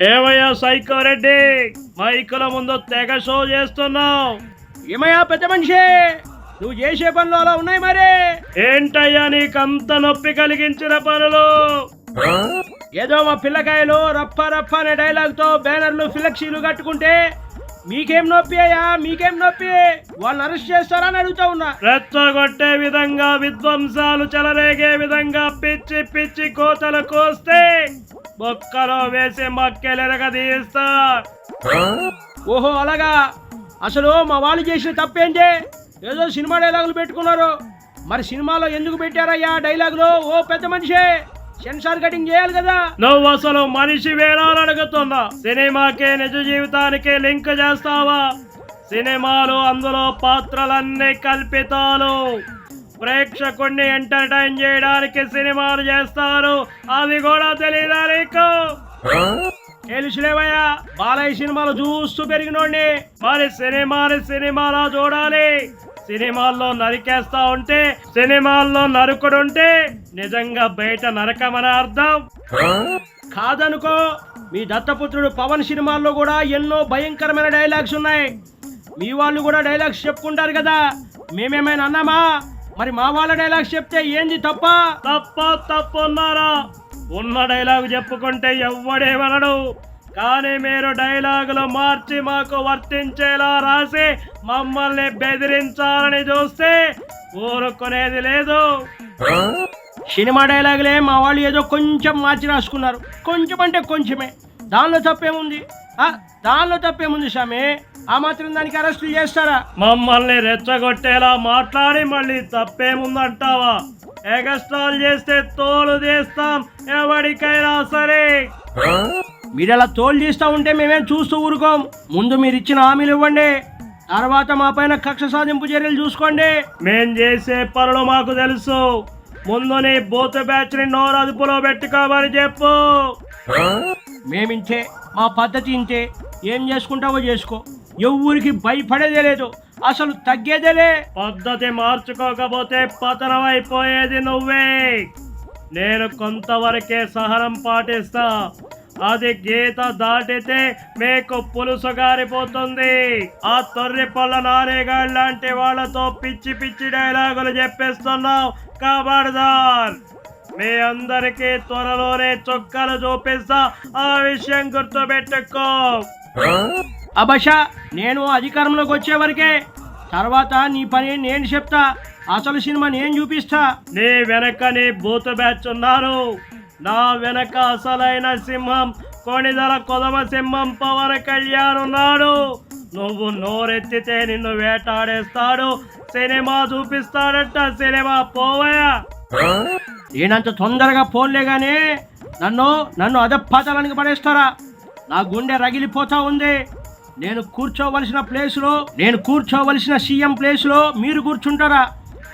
ఏమయ్యా సైకో రెడ్డి? మైకుల ముందు తెగ షో చేస్తున్నావు. ఏమయ్యా పెద్ద మనిషి? నువ్వు చేసే పనులు అలా ఉన్నాయి మరి? ఏంటయ్యా నీకంత నొప్పి కలిగించిన పనులు? ఏదో మా పిల్లకాయలు రప్ప రప్ప అనే డైలాగ్తో బ్యానర్లు ఫ్లెక్సీలు కట్టుకుంటే మీకేం నొప్పి అయ్యా? మీకేం నొప్పి? వాళ్ళని అరెస్ట్ చేస్తారా అని అడుగుతా ఉన్నా. రెచ్చగొట్టే విధంగా విధ్వంసాలు చెలరేగే విధంగా పిచ్చి పిచ్చి కోతలు కోస్తే బొక్కలో వేసి మక్కెలెరగ తీస్తా ఓహో అలాగా? అసలు మా వాళ్ళు చేసిన తప్పేంటి? ఏదో సినిమా డైలాగులు పెట్టుకున్నారు. మరి సినిమాలో ఎందుకు పెట్టారయ్యా డైలాగులు? ఓ పెద్ద మనిషి సెన్సార్ కటింగ్ చేయాలి కదా. నువ్వు అసలు మనిషి వేరాలు అడుగుతున్నా. సినిమాకే నిజ జీవితానికి లింక్ చేస్తావా? సినిమాలు అందులో పాత్రలన్నీ కల్పితాలు. ప్రేక్షకుణ్ణి ఎంటర్టైన్ చేయడానికి సినిమాలు చేస్తారు. అది కూడా తెలియదా నీకు? తెలుసులేవయ్యా బాలయ్య సినిమాలు చూస్తూ పెరిగినోడిని. మరి సినిమాని సినిమాలా చూడాలి? సినిమాల్లో నరికేస్తా ఉంటే సినిమాల్లో నరుకుడుంటే నిజంగా బయట నరకమని అర్థం? కాదనుకో మీ దత్తపుత్రుడు పవన్ సినిమాల్లో కూడా ఎన్నో భయంకరమైన డైలాగ్స్ ఉన్నాయి. మీ వాళ్ళు కూడా డైలాగ్స్ చెప్పుకుంటారు కదా. మేమేమైనా అన్నామా? మరి మా వాళ్ళ డైలాగ్స్ చెప్తే ఏంది తప్ప? తప్ప తప్పున్నారా? ఉన్న డైలాగ్ చెప్పుకుంటే ఎవ్వడేమనడు కానీ మీరు డైలాగులు మార్చి మాకు వర్తించేలా రాసి మమ్మల్ని బెదిరించాలని చూస్తే ఊరుకునేది లేదు. సినిమా డైలాగులే మా వాళ్ళు ఏదో కొంచెం మార్చి రాసుకున్నారు. కొంచెం అంటే కొంచెమే. దానిలో తప్పేముంది? దానిలో తప్పేముంది స్వామి? ఆ మాత్రం దానికి అరెస్ట్ చేస్తారా? మమ్మల్ని రెచ్చగొట్టేలా మాట్లాడి మళ్ళీ తప్పేముందంటావా? ఎగస్ట్రాల్ చేస్తే తోలు తీస్తాం ఎవరికైనా సరే. మీరు అలా తోలు తీస్తా ఉంటే మేమేం చూస్తూ ఊరుకోం. ముందు మీరు ఇచ్చిన హామీలు ఇవ్వండి. తర్వాత మా పైన కక్ష సాధింపు చర్యలు చూసుకోండి. మేం చేసే పనులు మాకు తెలుసు. ముందు నీ బూత్ బ్యాచ్ని నోరు అదుపులో పెట్టుకోమని చెప్పు. మేమింతే మా పద్ధతి ఇంతే. ఏం చేసుకుంటావో చేసుకో. ఎవ్వరికి భయపడేదే లేదు. అసలు తగ్గేదేలే పద్ధతి మార్చుకోకపోతే పతనం అయిపోయేది నువ్వే. నేను కొంతవరకే సహనం పాటిస్తా. అది గీత దాటితే మీకు పులుసు గారిపోతుంది. ఆ తొర్రి పళ్ళ నారేగాళ్ళ లాంటి వాళ్ళతో పిచ్చి పిచ్చి డైలాగులు చెప్పేస్తున్నావు కాబడదార్ మీ అందరికీ త్వరలోనే చొక్కాలు చూపిస్తా. ఆ విషయం గుర్తుపెట్టుకో. అబషా నేను అధికారంలోకి వచ్చే వరకే తర్వాత నీ పని నేను చెప్తా. అసలు సినిమా నేను చూపిస్తా. నీ వెనక నీ బూత్ బ్యాచ్ ఉన్నారు. నా వెనక అసలైన సింహం కొణిదల కొదమ సింహం పవన్ కళ్యాణ్ ఉన్నాడు. నువ్వు నోరెత్తితే నిన్ను వేటాడేస్తాడు. సినిమా చూపిస్తాడట సినిమా పోవయా నేనంత తొందరగా ఫోన్లే కానీ నన్ను నన్ను అదపాతాలని పడేస్తారా? నా గుండె రగిలిపోతా ఉంది. నేను కూర్చోవలసిన ప్లేస్లో నేను కూర్చోవలసిన సీఎం ప్లేస్లో మీరు కూర్చుంటారా?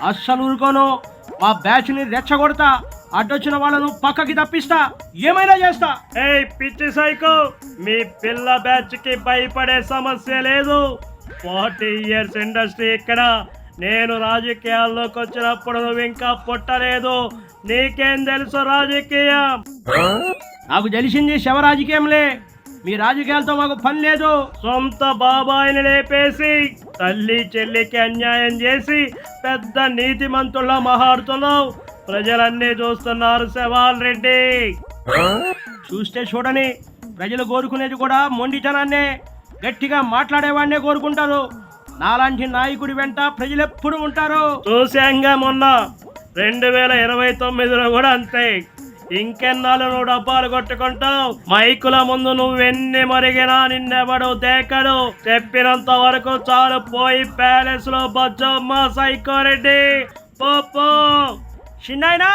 అస్సలు ఊరుకోను. మా బ్యాచ్ని రెచ్చగొడతా అడ్డొచ్చిన వాళ్ళను పక్కకి తప్పిస్తా ఏమైనా చేస్తా. ఏయ్ పిచ్చి సైకో మీ పిల్ల బ్యాచ్కి భయపడే సమస్య లేదు. ఫార్టీ ఇయర్స్ ఇండస్ట్రీ ఇక్కడ. నేను రాజకీయాల్లోకి వచ్చినప్పుడు నువ్వు ఇంకా పుట్టలేదు. నీకేం తెలుసు రాజకీయం? నాకు తెలిసింది శవ రాజకీయంలే. మీ రాజకీయాలతో మాకు పని లేదు. సొంత బాబాయిని లేపేసి తల్లి చెల్లికి అన్యాయం చేసి పెద్ద నీతిమంతుల్లా మహాడుతున్నావు. ప్రజలన్నీ చూస్తున్నారు శవాల్ రెడ్డి. చూస్తే చూడని ప్రజలు కోరుకునేది కూడా మొండితనాన్నే. గట్టిగా మాట్లాడేవాడినే కోరుకుంటారు. నాలాంటి నాయకుడి వెంట ప్రజలు ఎప్పుడు ఉంటారు? చూశాంగా మొన్న రెండు వేల ఇరవై తొమ్మిదిలో కూడా అంతే. ఇంకెన్నాళ్ళు నువ్వు డబ్బాలు కొట్టుకుంటావు? మైకుల ముందు నువ్వెన్ని మరిగినా నిన్నెవడు దేకడు చెప్పినంత వరకు చాలు పోయి ప్యాలెస్లో బజ్జమ్మ సైకోరెడ్డి. పో పో. చిన్నాయనా!